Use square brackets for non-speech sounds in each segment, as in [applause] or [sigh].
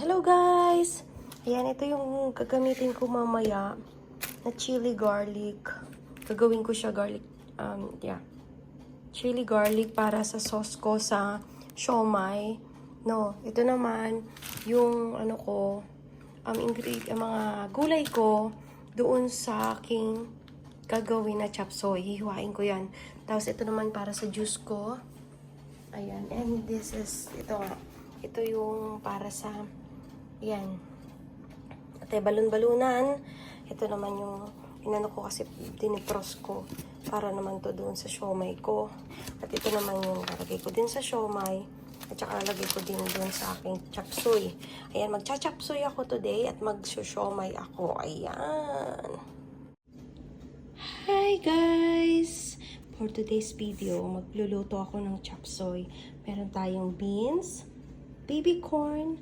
Hello guys! Ayan, ito yung gagamitin ko mamaya na chili garlic. Gagawin ko siya garlic, um, yeah. Chili garlic para sa sauce ko sa siomai. No, ito naman yung ano ko, um, ingredient, ang mga gulay ko doon sa aking gagawin na chop soy. Hihiwain ko yan. Tapos ito naman para sa juice ko. Ayan. And this is, ito nga. Ito yung para sa, ayan. Ate, balon-balunan. Ito naman yung, inano ko kasi dinipros ko. Para naman to doon sa siomay ko. At ito naman yung lalagay ko din sa siomay. At saka lalagay ko din doon sa aking chapsuy. Ayan, magcha-chapsuy ako today at mag-siomay ako. Ayan. Hi guys! For today's video, magluluto ako ng chop suey. Meron tayong beans, baby corn,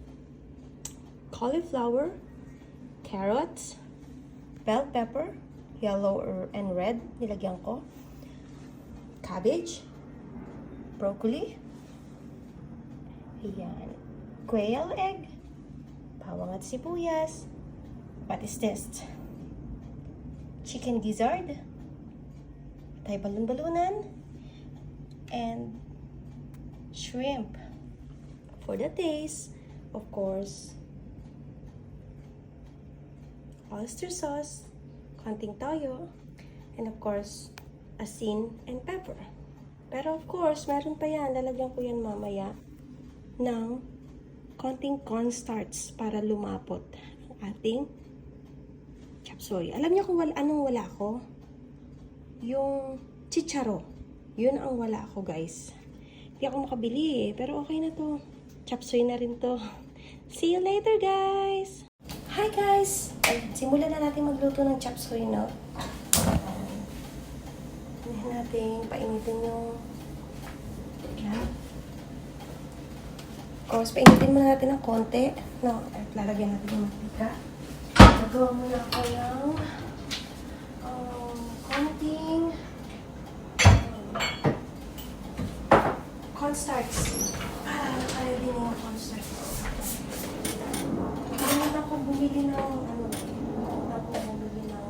cauliflower, carrots, bell pepper, yellow and red, nilagyan ko, cabbage, broccoli, ayan, quail egg, bawang at sibuyas, what is this? chicken gizzard, tay balon-balunan, and shrimp. For the taste, of course, oyster sauce, konting toyo, and of course, asin and pepper. Pero of course, meron pa yan. Lalagyan ko yan mamaya ng konting cornstarch para lumapot ang ating chapsoy. Alam niyo kung wala, anong wala ko? Yung chicharo. Yun ang wala ko, guys. Hindi ako makabili eh. Pero okay na to. Chapsoy na rin to. [laughs] See you later, guys! Hi, guys! Simulan na natin magluto ng chapsoy, no? Hindi natin painitin yung... Yan. Of course, painitin muna natin ng konti. No, at lalagyan natin yung mantika. Nagawa muna ako ng um, konting um, cornstarch. Para kaya din yung cornstarch. Kaya ako bumili ng ano, ako bumili ng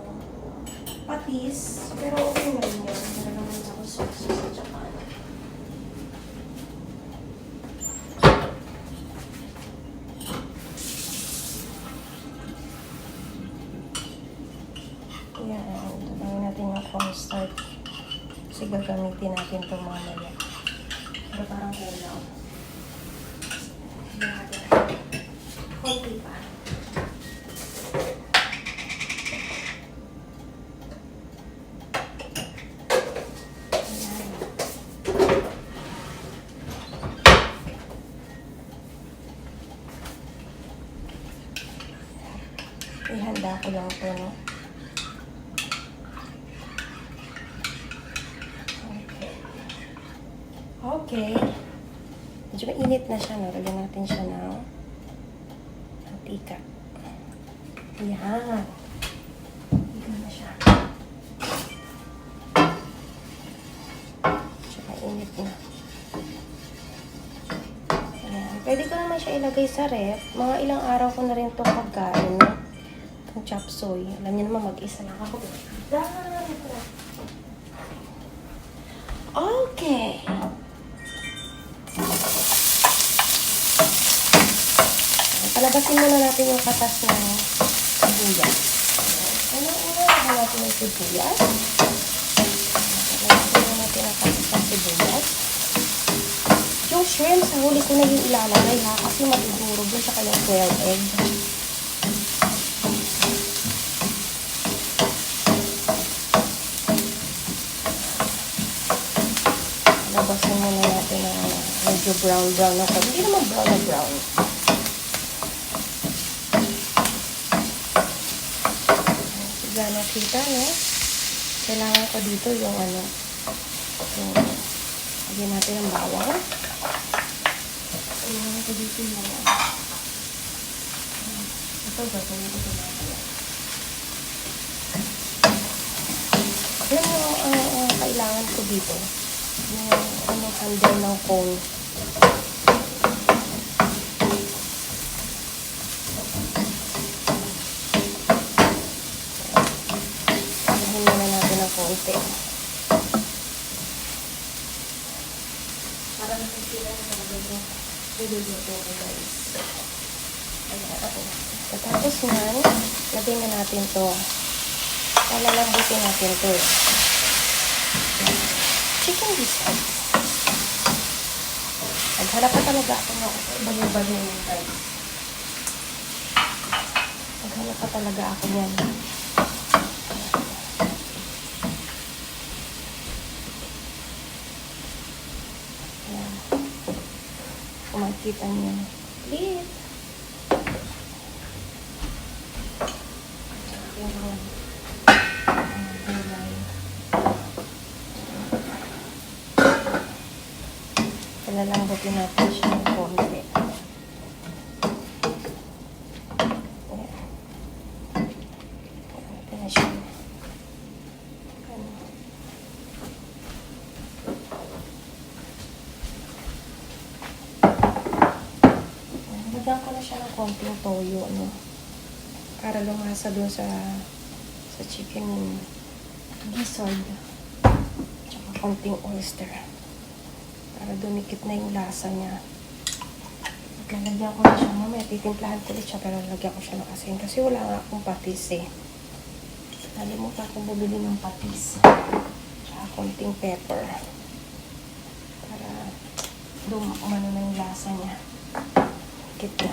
patis. Pero okay na rin yun. Pero naman ako sauce at saka ano. Yan. Gawin natin yung cornstarch. Kasi gagamitin natin ito mamaya. Pero parang kulang. Lagyan natin. Konti pa. Ayan. Ihanda ko lang ito, no? Okay. Okay. Medyo mainit na siya, no? Lagyan natin siya ng mantika. Ayan. Dito na siya. Siya mainit na. Ayan. Pwede ko naman siya ilagay sa ref. Mga ilang araw ko na rin itong pagkain, no? Itong chop suey. Alam niyo naman, mag-isa lang ako. Dami ko. Okay. Palabasin muna natin yung katas ng sibuyas. Una-una, lagyan natin yung sibuyas. Palabasin muna natin ang katas ng sibuyas. Yung shrimp, sa huli ko na yung ilalagay ha, kasi matuturo dun sa kanyang quail egg. Labasin muna natin ng ano, medyo brown-brown na. Hindi naman brown na brown. Siga nakita, no? Kailangan ko dito yung ano, yung, lagyan natin ang bawang. Kailangan ko dito yung, ito, gagawin ko ito mamaya. Alam ang kailangan ko dito, yung ano, handle ng cone. Palahin muna natin ng konti. Para nakikita na niluluto ko guys. Ayan ako. Tapos yan, lagay na natin to. Palalambutin natin to. Chicken biscuits. Naghanap pa talaga ako ng baliw-baliw yung guys. Naghanap pa talaga ako yan. Ayan. Kung makikita niyo. Please. Gulay. Palalambutin natin siya ng konti. Ayan. Ito na siya. Ano. Lagyan ko na siya ng konting toyo, ano, para lumasa doon sa sa chicken gizzard. Tsaka konting oyster. Para dumikit na yung lasa niya. Lalagyan ko na siya mamaya. Titimplahan ko ulit siya pero lalagyan ko siya ng asin. Kasi wala nga akong patis eh. Nalimutan akong bumili ng patis. Tsaka konting pepper. Para dum umano na yung lasa niya. Kit na.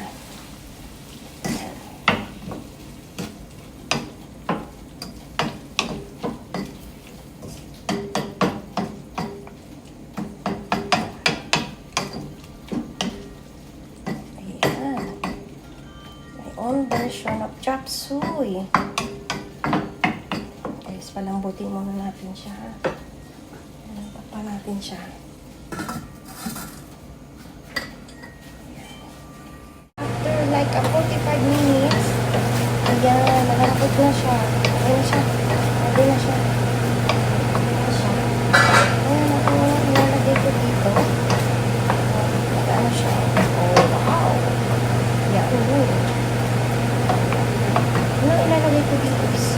Ayan. My own version of chop suey. Guys, palambutin muna natin siya. Ayan, pa natin siya. Like a 45 minutes, ayan, nalambot na siya. Ayan siya. Ayan na siya. Ayan na siya. Ayan, ako na ilalagay ko dito. Ano siya? Oh, wow. Yan. Ano ilalagay ko dito is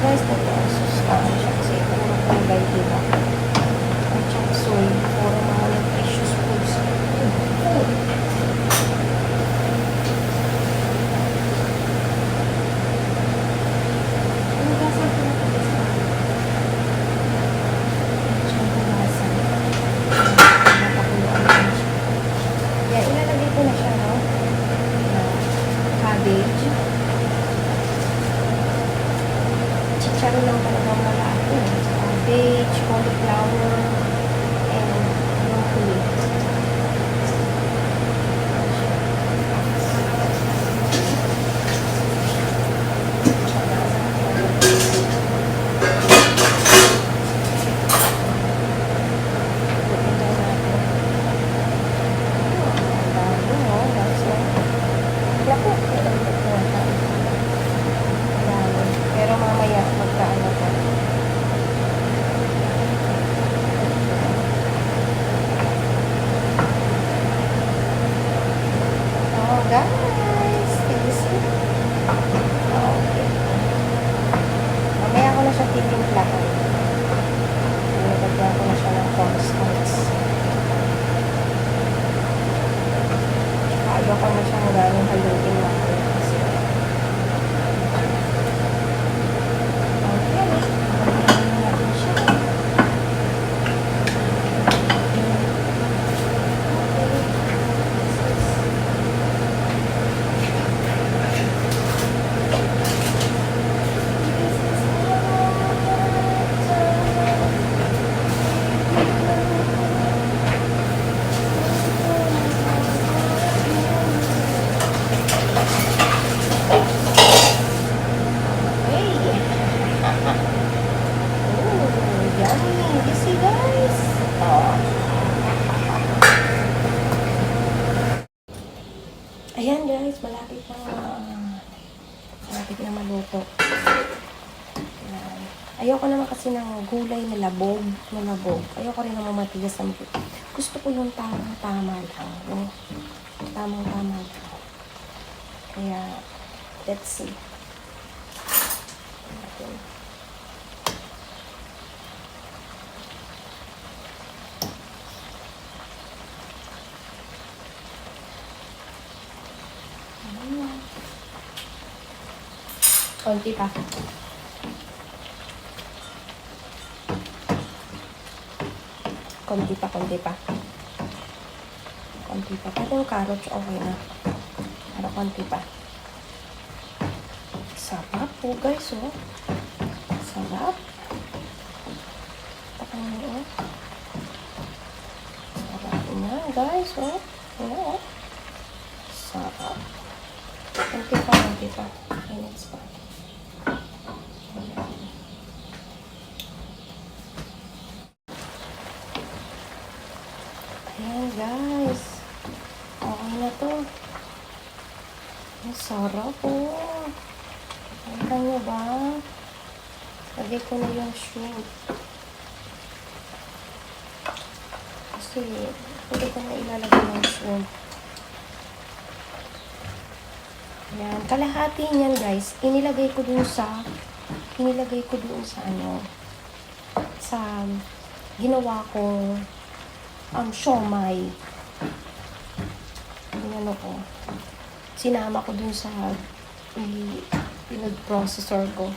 guys, Ayan. Ayoko naman kasi ng gulay na labog, na labog. Ayoko rin naman matigas ang Gusto ko yung tamang-tama lang. No? Tamang-tama lang. Kaya, let's see. natin. Ayan. Konti pa. Konti pa, konti pa. Konti pa. Pero carrots, okay na. Pero konti pa. Sarap po guys, oh. Sarap. Takang oh. Sarap na, guys, oh. Ayan, oh. Sarap. Konti pa, konti pa. Minutes pa. Ayan. Ayan, guys. Okay na to. Ang sarap, oh. Nakita niyo ba? Lagay ko na yung shrimp. Kasi, pwede ko na ilalagay yung shrimp. Yan. Kalahati niyan, guys. Inilagay ko dun sa, inilagay ko dun sa ano, sa ginawa kong um, siomay. Ano ko sinama ko dun sa pinag-processor ko.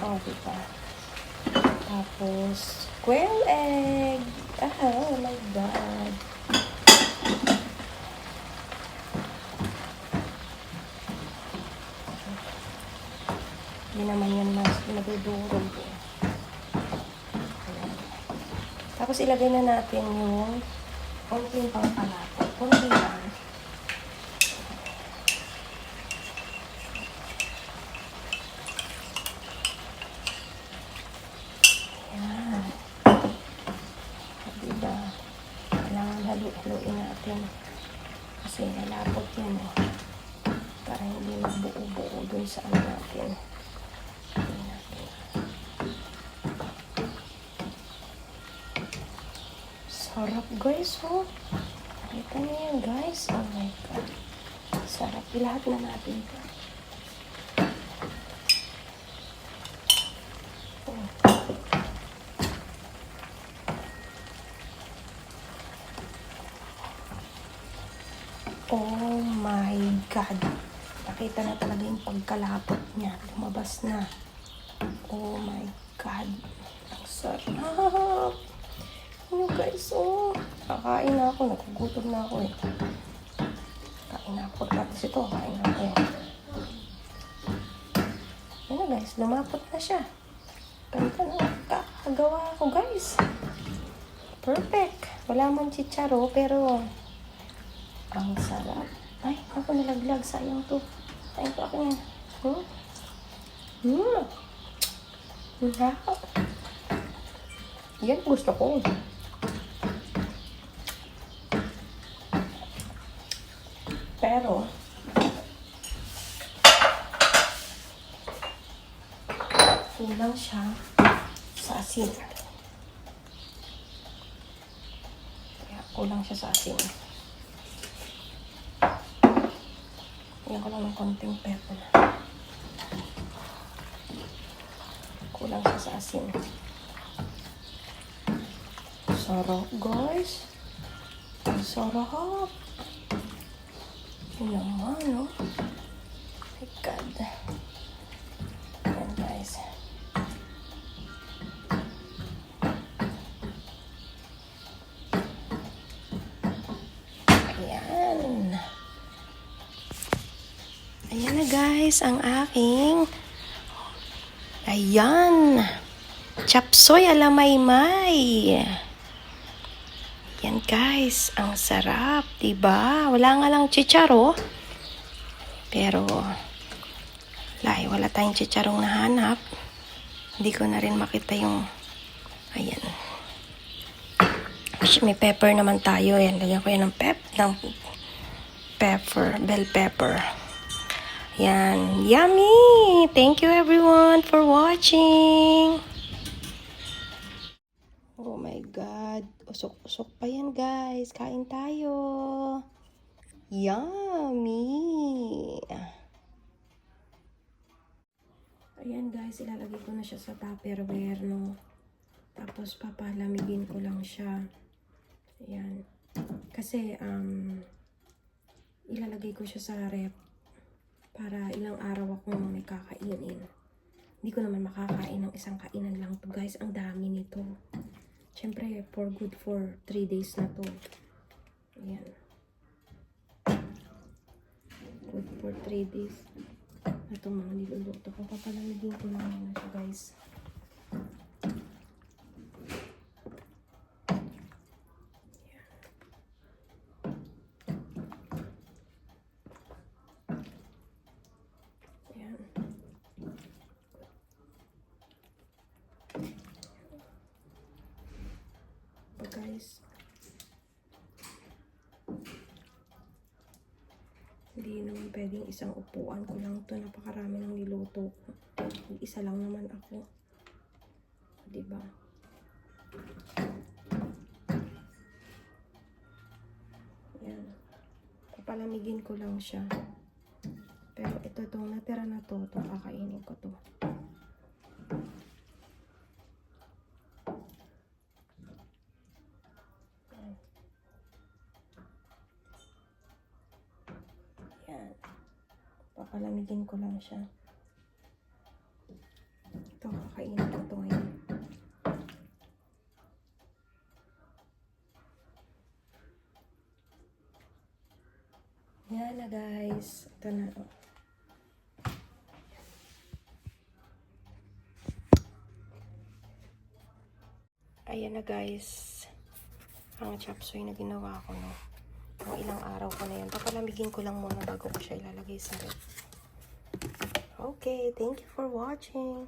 Okay pa. Tapos, quail egg. Ah, oh my God. Tapos ilagay na natin yung konting pangpalapot. Kunti lang. Ayan. Diba? Kailangan halu-haluin natin. Kasi nalapot yan eh. Para hindi mabuo-buo dun sa ano natin. Haluin natin. Sarap guys, oh. Nakita niyo yan guys. Oh my God. Sarap. Ilahat na natin ito. Oh. Oh my God. Nakita na talaga yung pagkalapot niya. Lumabas na. Oh my God. Ang sarap. [laughs] Kakain na ako. Nagugutom na ako eh. Kain na ako. Tapos ito, kain na ako eh. Ano guys, lumapot na siya. Ganda na. Kakagawa ako guys. Perfect. Wala man chicharo, pero ang sarap. Ay, ako nalaglag. Sayang to. Sayang to akin. Hmm? Hmm. Ang sarap. Yan gusto ko. Pero, kulang siya sa asin. Kaya kulang siya sa asin. Yan ko lang ng konting pepper. Kulang siya sa asin. Sarap, guys. Sarap. Yun naman, no? My guys, ang aking Ayan. Chapsoy alamaymay. Yan guys, ang sarap, 'di ba? Wala nga lang chicharo. Pero lai, wala tayong chicharong nahanap. Hindi ko na rin makita yung ayan. May pepper naman tayo. Ayan, lagyan ko yan ng pep ng pepper, bell pepper. Yan. Yummy! Thank you everyone for watching. Oh my God. Usok-usok pa yan, guys. Kain tayo. Yummy! Ayan, guys. Ilalagay ko na siya sa tupperware, no? Tapos, papalamigin ko lang siya. Ayan. Kasi, um, ilalagay ko siya sa rep para ilang araw akong may kakainin. Hindi ko naman makakain ng isang kainan lang to guys. Ang dami nito. Siyempre, for good for 3 days na to. Ayan. Good for 3 days. Ito mga niluluto ko. Papalamigin ko lang muna siya guys. Ayan. So guys, hindi naman pwedeng isang upuan ko lang to napakarami ng niluto ko. Isa lang naman ako. 'Di ba? Yan. Papalamigin ko lang siya. Pero ito itong natira na to, itong kakainin ko to. Yan. Papalamigin ko lang siya. Ito. kakainin ko ito ngayon. Yan na guys. Ito na. oh. Ayan na guys. Ang chop suey na ginawa ko no. Ang ilang araw ko na yan. Papalamigin ko lang muna bago ko siya ilalagay sa rep. Okay, thank you for watching.